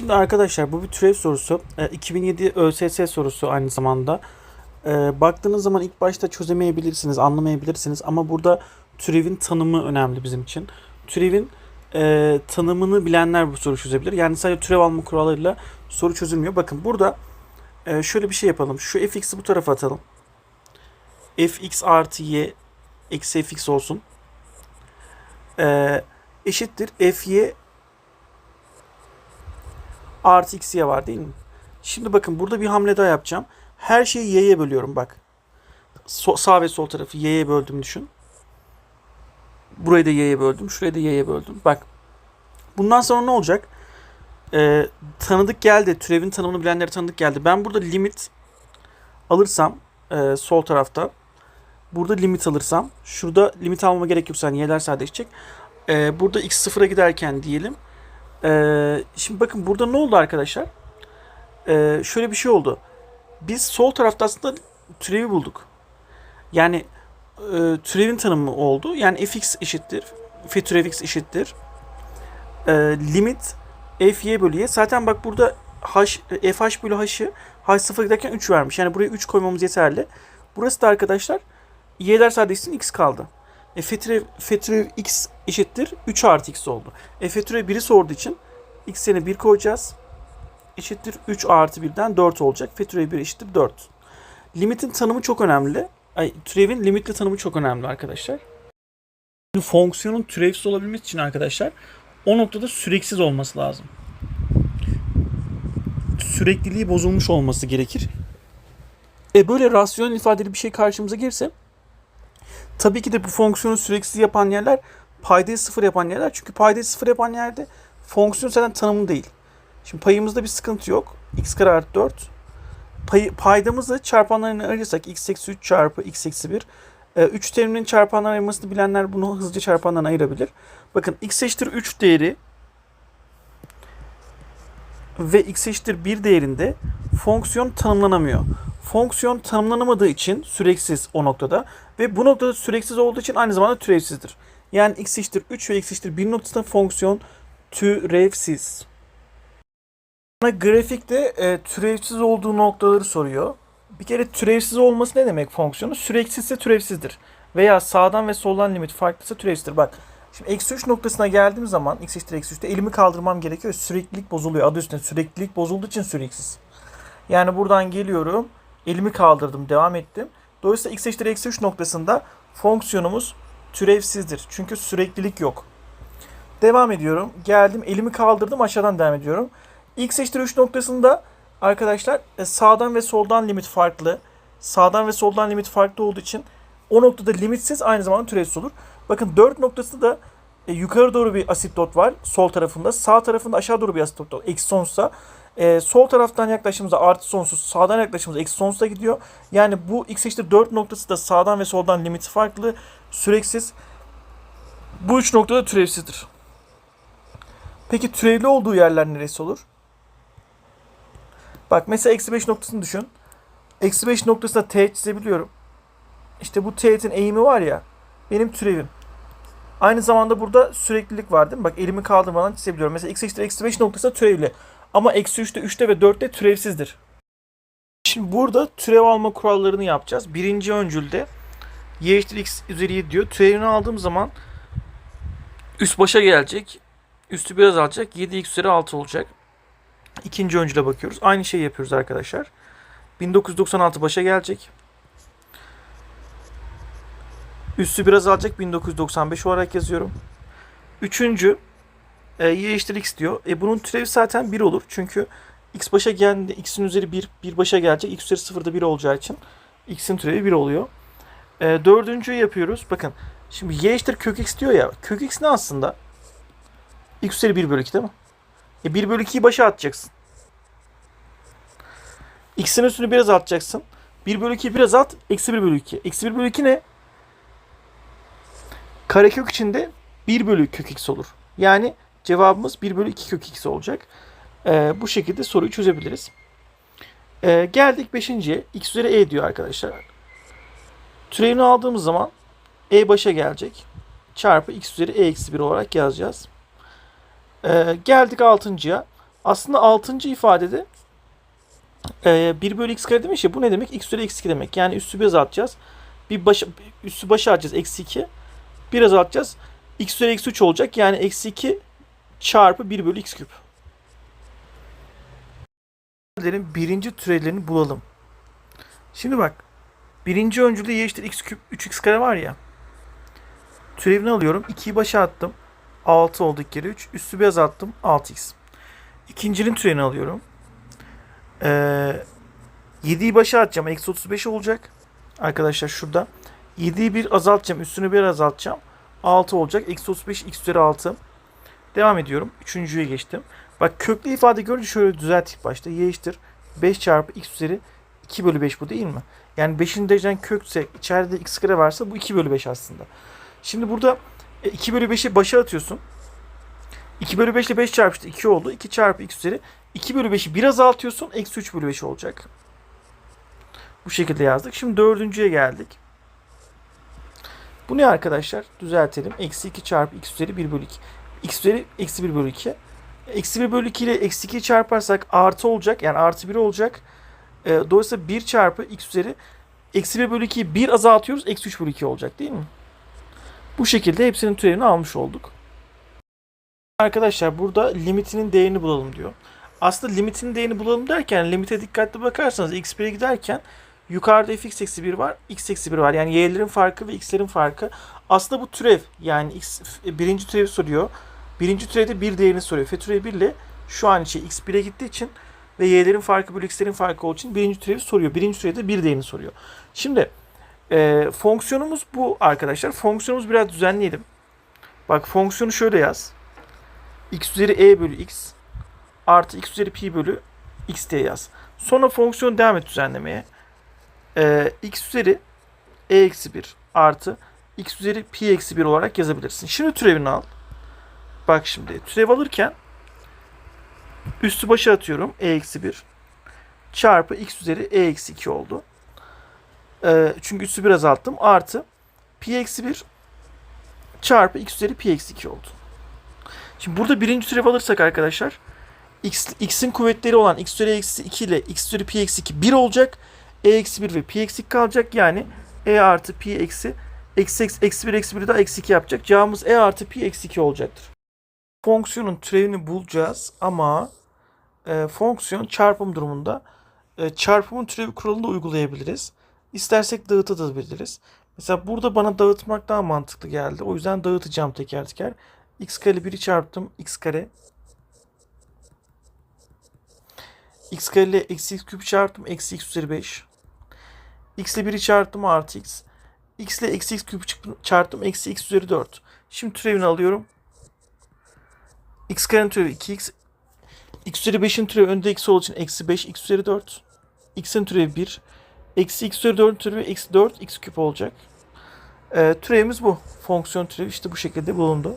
Şimdi arkadaşlar bu bir türev sorusu. E, 2007 ÖSS sorusu aynı zamanda. E, baktığınız zaman ilk başta çözemeyebilirsiniz, anlamayabilirsiniz ama burada türevin tanımı önemli bizim için. Türevin e, tanımını bilenler bu soru çözebilir. Yani sadece türev alma kurallarıyla soru çözülmüyor. Bakın burada e, şöyle bir şey yapalım. Şu fx'i bu tarafa atalım. fx artı y eksi fx olsun. E, eşittir fy artı x'ye var değil mi? Şimdi bakın burada bir hamle daha yapacağım. Her şeyi y'ye bölüyorum bak. So- sağ ve sol tarafı y'ye böldüm düşün. Burayı da y'ye böldüm. Şurayı da y'ye böldüm. Bak. Bundan sonra ne olacak? Ee, tanıdık geldi. Türevin tanımını bilenlere tanıdık geldi. Ben burada limit alırsam e, sol tarafta burada limit alırsam şurada limit almama gerek yok. Yani y'ler sadeleşecek. Ee, burada x sıfıra giderken diyelim ee, şimdi bakın burada ne oldu arkadaşlar? Ee, şöyle bir şey oldu. Biz sol tarafta aslında türevi bulduk. Yani e, türevin tanımı oldu. Yani fx eşittir. f türev x eşittir. E, limit fy bölü y. Zaten bak burada h, fh bölü h'ı h sıfır giderken 3 vermiş. Yani buraya 3 koymamız yeterli. Burası da arkadaşlar y'ler sadeleşsin x kaldı. E, f türev, f türev x eşittir 3 artı x oldu. E, f türev 1'i sorduğu için x yerine 1 koyacağız. Eşittir 3 artı 1'den 4 olacak. F türev 1 eşittir 4. Limitin tanımı çok önemli. Ay, türevin limitli tanımı çok önemli arkadaşlar. Şimdi fonksiyonun türevsiz olabilmesi için arkadaşlar o noktada süreksiz olması lazım. Sürekliliği bozulmuş olması gerekir. E böyle rasyonel ifadeli bir şey karşımıza gelirse Tabii ki de bu fonksiyonu süreksiz yapan yerler paydayı sıfır yapan yerler. Çünkü paydayı sıfır yapan yerde fonksiyon zaten tanımı değil. Şimdi payımızda bir sıkıntı yok. x kare artı 4. Pay, paydamızı çarpanlarına ayırırsak x eksi 3 çarpı x eksi 1. 3 teriminin çarpanlarına ayırmasını bilenler bunu hızlıca çarpanlarına ayırabilir. Bakın x eşittir 3 değeri ve x eşittir 1 değerinde fonksiyon tanımlanamıyor. Fonksiyon tanımlanamadığı için süreksiz o noktada ve bu noktada süreksiz olduğu için aynı zamanda türevsizdir. Yani x eşittir 3 ve x eşittir 1 noktasında fonksiyon türevsiz. Bana grafikte e, türevsiz olduğu noktaları soruyor. Bir kere türevsiz olması ne demek fonksiyonu? Süreksizse türevsizdir. Veya sağdan ve soldan limit farklıysa türevsizdir. Bak şimdi eksi 3 noktasına geldiğim zaman x eşittir eksi 3'te elimi kaldırmam gerekiyor. Süreklilik bozuluyor. Adı üstünde süreklilik bozulduğu için süreksiz. Yani buradan geliyorum. Elimi kaldırdım. Devam ettim. Dolayısıyla x eşittir eksi 3 noktasında fonksiyonumuz türevsizdir. Çünkü süreklilik yok. Devam ediyorum. Geldim. Elimi kaldırdım. Aşağıdan devam ediyorum. x eşittir 3 noktasında arkadaşlar e, sağdan ve soldan limit farklı. Sağdan ve soldan limit farklı olduğu için o noktada limitsiz aynı zamanda türevsiz olur. Bakın 4 noktasında da e, yukarı doğru bir asitot var sol tarafında. Sağ tarafında aşağı doğru bir asitot var. Eksi sonsuzsa. E, sol taraftan yaklaşımımızda artı sonsuz, sağdan yaklaşımımız eksi sonsuza gidiyor. Yani bu x eşittir 4 noktası da sağdan ve soldan limiti farklı, süreksiz. Bu üç noktada türevsizdir. Peki türevli olduğu yerler neresi olur? Bak mesela eksi 5 noktasını düşün. Eksi 5 noktasında teğet çizebiliyorum. İşte bu teğetin eğimi var ya benim türevim. Aynı zamanda burada süreklilik var değil mi? Bak elimi kaldırmadan çizebiliyorum. Mesela x eşittir eksi 5 noktasında türevli. Ama eksi 3'te, 3'te ve 4'te türevsizdir. Şimdi burada türev alma kurallarını yapacağız. Birinci öncülde y eşittir x üzeri 7 diyor. Türevini aldığım zaman üst başa gelecek. Üstü biraz alacak. 7x üzeri 6 olacak. İkinci öncüle bakıyoruz. Aynı şeyi yapıyoruz arkadaşlar. 1996 başa gelecek. Üstü biraz alacak. 1995 olarak yazıyorum. Üçüncü e, y eşittir x diyor. E bunun türevi zaten 1 olur. Çünkü x başa geldiğinde x'in üzeri 1, 1 başa gelecek. x üzeri 0 da 1 olacağı için x'in türevi 1 oluyor. E, dördüncüyü yapıyoruz. Bakın şimdi y eşittir kök x diyor ya. Kök x ne aslında? x üzeri 1 bölü 2 değil mi? E 1 bölü 2'yi başa atacaksın. x'in üstünü biraz atacaksın. 1 bölü 2'yi biraz at. Eksi 1 bölü 2. Eksi 1 bölü 2 ne? Karekök içinde 1 bölü kök x olur. Yani cevabımız 1 bölü 2 kök x olacak. Ee, bu şekilde soruyu çözebiliriz. Ee, geldik 5.ye. x üzeri e diyor arkadaşlar. Türevini aldığımız zaman e başa gelecek. Çarpı x üzeri e eksi 1 olarak yazacağız. Ee, geldik 6.ya. Aslında 6. ifadede e, 1 bölü x kare demiş ya bu ne demek? x üzeri eksi 2 demek. Yani üssü bir azaltacağız. Bir başa, üssü başa alacağız eksi 2. Bir azaltacağız. x üzeri eksi 3 olacak. Yani eksi 2 çarpı 1 bölü x küp. Birinci türevlerini bulalım. Şimdi bak. Birinci öncülde y eşittir x küp 3x kare var ya. Türevini alıyorum. 2'yi başa attım. 6 oldu ilk kere 3. Üstü bir azalttım. 6x. İkincinin türevini alıyorum. Ee, 7'yi başa atacağım. Eksi 35 olacak. Arkadaşlar şurada. 7'yi bir azaltacağım. Üstünü bir azaltacağım. 6 olacak. Eksi 35 x üzeri 6. Devam ediyorum. Üçüncüye geçtim. Bak köklü ifade görünce şöyle düzelttik başta. Y eşittir 5 çarpı x üzeri 2 bölü 5 bu değil mi? Yani 5'in dereceden kökse içeride x kare varsa bu 2 bölü 5 aslında. Şimdi burada e, 2 bölü 5'i başa atıyorsun. 2 bölü 5 ile 5 çarpıştı 2 oldu. 2 çarpı x üzeri 2 bölü 5'i bir azaltıyorsun. Eksi 3 bölü 5 olacak. Bu şekilde yazdık. Şimdi dördüncüye geldik. Bu ne arkadaşlar? Düzeltelim. Eksi 2 çarpı x üzeri 1 bölü 2. x üzeri eksi 1 bölü 2. Eksi 1 bölü 2 ile eksi 2'yi çarparsak artı olacak. Yani artı 1 olacak. E, dolayısıyla 1 çarpı x üzeri eksi 1 bölü 2'yi 1 azaltıyoruz. Eksi 3 bölü 2 olacak değil mi? Bu şekilde hepsinin türevini almış olduk. Arkadaşlar burada limitinin değerini bulalım diyor. Aslında limitinin değerini bulalım derken limite dikkatli bakarsanız x1'e giderken yukarıda fx eksi 1 var, x eksi 1 var. Yani y'lerin farkı ve x'lerin farkı. Aslında bu türev yani x birinci türevi soruyor. Birinci türevde bir değerini soruyor. F türevi 1 ile şu an için x1'e gittiği için ve y'lerin farkı bölü x'lerin farkı olduğu için birinci türevi soruyor. Birinci türevde bir değerini soruyor. Şimdi e, fonksiyonumuz bu arkadaşlar. Fonksiyonumuzu biraz düzenleyelim. Bak fonksiyonu şöyle yaz. x üzeri e bölü x artı x üzeri pi bölü x diye yaz. Sonra fonksiyon devam et düzenlemeye. Ee, x üzeri e eksi 1 artı x üzeri pi eksi 1 olarak yazabilirsin. Şimdi türevini al. Bak şimdi türev alırken üstü başa atıyorum e eksi 1 çarpı x üzeri e eksi 2 oldu. Ee, çünkü üstü bir azalttım. Artı pi eksi 1 çarpı x üzeri pi eksi 2 oldu. Şimdi burada birinci türev alırsak arkadaşlar x, x'in kuvvetleri olan x üzeri eksi 2 ile x üzeri pi eksi 2 1 olacak. e eksi 1 ve pi eksi 2 kalacak. Yani e artı pi eksi eksi, eksi, eksi 1 eksi 1 daha eksi 2 yapacak. Cevabımız e artı pi eksi 2 olacaktır. Fonksiyonun türevini bulacağız ama e, fonksiyon çarpım durumunda e, çarpımın türevi kuralını da uygulayabiliriz. İstersek dağıtabiliriz. Mesela burada bana dağıtmak daha mantıklı geldi. O yüzden dağıtacağım teker teker. x kare 1'i çarptım. x kare x kare ile eksi x küp çarptım. Eksi x üzeri 5. x ile 1'i çarptım. Artı x. x ile eksi x küp çarptım. Eksi x üzeri 4. Şimdi türevini alıyorum. X karenin türevi 2x. x üzeri 5'in türevi önde x olduğu için eksi 5 x üzeri 4. x'in türevi 1. Eksi x üzeri 4'ün türevi eksi 4 x küp olacak. Ee, türevimiz bu. Fonksiyon türevi işte bu şekilde bulundu.